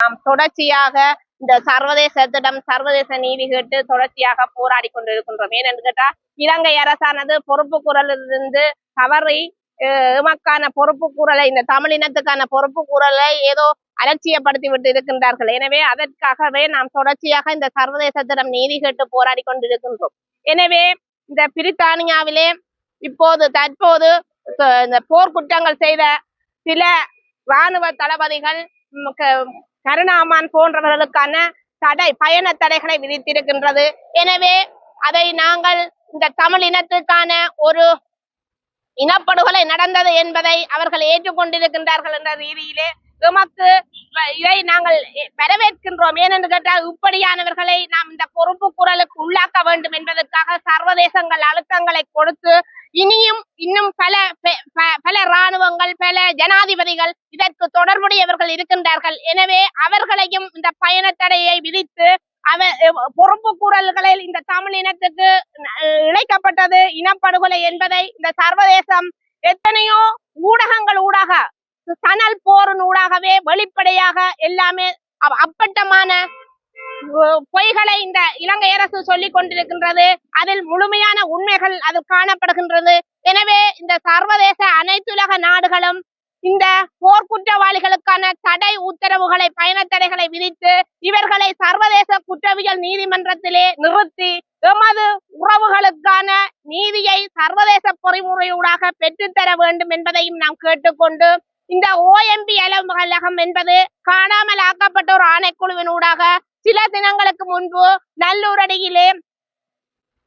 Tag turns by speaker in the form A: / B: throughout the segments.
A: நாம் தொடர்ச்சியாக இந்த சர்வதேசத்திடம் சர்வதேச நீதி கேட்டு தொடர்ச்சியாக போராடி கொண்டிருக்கின்றோம். ஏனென்று கேட்டால் இலங்கை அரசானது பொறுப்பு குரலிலிருந்து தவறி அஹ், எமக்கான பொறுப்பு கூறலை இந்த தமிழினத்துக்கான பொறுப்பு கூறலை ஏதோ அலட்சியப்படுத்தி விட்டு இருக்கின்றார்கள். எனவே அதற்காகவே நாம் தொடர்ச்சியாக இந்த சர்வதேசத்திடம் நீதி கேட்டு போராடி கொண்டிருக்கின்றோம். எனவே இந்த பிரித்தானியாவிலே இப்போது தற்போது இந்த போர்க்குற்றங்கள் செய்த சில இராணுவ தளபதிகள் கருணாமான் போன்றவர்களுக்கான தடை பயண தடைகளை விதித்திருக்கின்றது. எனவே அதை நாங்கள் இந்த தமிழ் இனத்துக்கான ஒரு இனப்படுகொலை நடந்தது என்பதை அவர்கள் ஏற்றுக்கொண்டிருக்கின்றார்கள் என்ற ரீதியிலே எமக்கு இதை நாங்கள் வரவேற்கின்றோம். ஏனென்று கேட்டால் இப்படியானவர்களை நாம் இந்த பொறுப்பு குரலுக்கு உள்ளாக்க வேண்டும் என்பதற்காக சர்வதேசங்கள் அழுத்தங்களை கொடுத்து இனியும் இன்னும் பல பெ- ப- பல இராணுவங்கள் பல ஜனாதிபதிகள் இதற்கு தொடர்புடையவர்கள் இருக்கின்றார்கள். எனவே அவர்களையும் இந்த பயண தடையை விதித்து அவ பொறுப்பு கூறல்களில் இந்த தமிழ் இனத்துக்கு அஹ், இழைக்கப்பட்டது இனப்படுகொலை என்பதை இந்த சர்வதேசம் எத்தனையோ ஊடகங்கள் ஊடாக சணல் போரின் ஊடாகவே வெளிப்படையாக எல்லாமே அப்பட்டமான பொய்களை இந்த இலங்கை அரசு சொல்லிக் கொண்டிருக்கின்றது. அதில் முழுமையான உண்மைகள் அது காணப்படுகின்றது. எனவே இந்த சர்வதேச அனைத்துலக நாடுகளும் இந்த போர்க்குற்றவாளிகளுக்கான தடை உத்தரவுகளை பயண தடைகளை விதித்து இவர்களை சர்வதேச குற்றவியல் நீதிமன்றத்திலே நிறுத்தி எமது உறவுகளுக்கான நீதியை சர்வதேச பொறிமுறையூடாக பெற்றுத்தர வேண்டும் என்பதையும் நாம் கேட்டுக்கொண்டு இந்த ஓஎம்பி அலுவலகம் என்பது காணாமல் ஆக்கப்பட்ட ஒரு ஆணைக்குழுவின் சில தினங்களுக்கு முன்பு நல்லூரடியிலே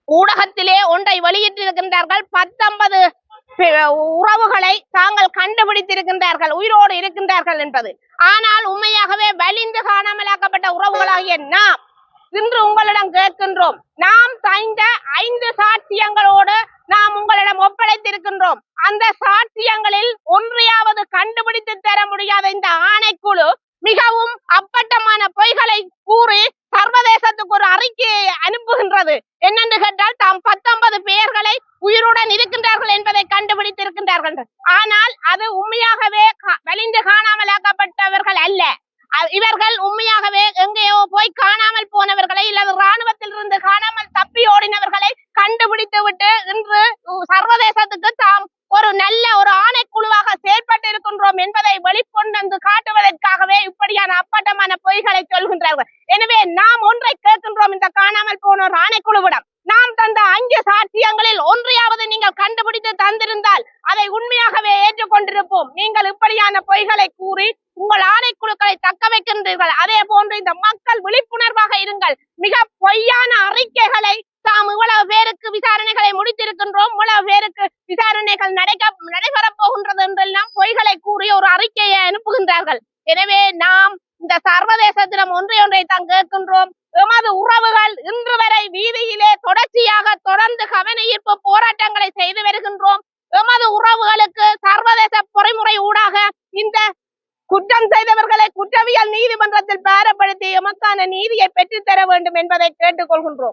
A: ஊடகத்திலே ஒன்றை வெளியிட்டிருக்கின்றார்கள். பத்தொன்பது உறவுகளை தாங்கள் கண்டுபிடித்திருக்கின்றார்கள் உயிரோடு இருக்கின்றார்கள் என்பது. ஆனால் உண்மையாகவே வலிந்து காணாமலாக்கப்பட்ட உறவுகளாகிய நாம் இன்று உங்களிடம் கேட்கின்றோம். நாம் தந்த ஐந்து சாட்சியங்களோடு நாம் உங்களிடம் ஒப்படைத்திருக்கின்றோம். அந்த சாட்சியங்களில் ஒன்றையாவது கண்டுபிடித்து தர முடியாத இந்த ஆணைக்குழு மிகவும் அப்பட்டமான பொய்களை கூறி சர்வதேசத்துக்கு ஒரு அறிக்கையை அனுப்புகின்றது அவர்கள் தாம் பத்தொன்பது பெயர்களை உயிருடன் இருக்கின்றார்கள் என்பதை கண்டுபிடித்திருக்கின்றார்கள். ஆனால் அது உண்மையாகவே கா- வலிந்து காணாமலாக்கப்பட்டவர்கள் அல்ல. இவர்கள் உண்மையாகவே எங்கேயோ போய் காணாமல் போனவர்களை இல்லது ராணுவத்தில் இருந்து காணாமல் தப்பி ஓடினவர்களை கண்டுபிடித்து விட்டு இன்று சர்வதேசத்துக்கு தாம் ஒரு நல்ல ஒரு ஆணைக்குழுவாக செயல்பட்டு இருக்கின்றோம் என்பதை வெளிக்கொண்டு வந்து காட்டுவதற்காகவே இப்படியான அப்பட்டமான பொய்களை சொல்கின்றார்கள். எனவே நாம் ஒன்றை கேட்கின்றோம் இந்த காணாமல் போனோர் ஆணைக்குழுவிடம். நாம் தந்த அஞ்சு சாட்சியங்களில் ஒன்றையாவது நீங்கள் கண்டுபிடித்து தந்திருந்தால் அதை உண்மையாகவே ஏற்றுக்கொண்டிருப்போம். நீங்கள் இப்படியான பொய்களை கூறி உங்கள் ஆணைக்குழுக்களை தக்க வைக்கின்றீர்கள். அதே போன்று இந்த மக்கள் விழிப்புணர்வாக இருங்கள். மிக பொய்யான அறிக்கைகளை தாம் இவ்வளவு பேருக்கு விசாரணைகளை முடித்திருக்கின்றோம். இவ்வளவு பேருக்கு விசாரணைகள் நடைக்க நடைபெறப் போகின்றது என்றெல்லாம் பொய்களை கூறி ஒரு அறிக்கையை அனுப்புகின்றார்கள். எனவே நாம் இந்த சர்வதேசத்திடம் ஒன்றை ஒன்றை தான் கேட்கின்றோம். எமது உறவுகள் இன்று வரை வீதியிலே தொடர்ச்சியாக தொடர்ந்து கவன ஈர்ப்பு போராட்டங்களை செய்து வருகின்றோம். எமது உறவுகளுக்கு சர்வதேச பொறிமுறை ஊடாக இந்த குற்றம் செய்தவர்களை குற்றவியல் நீதிமன்றத்தில் பாரப்படுத்தி எமக்கான நீதியை பெற்றுத்தர வேண்டும் என்பதை கேட்டுக்கொள்கின்றோம்.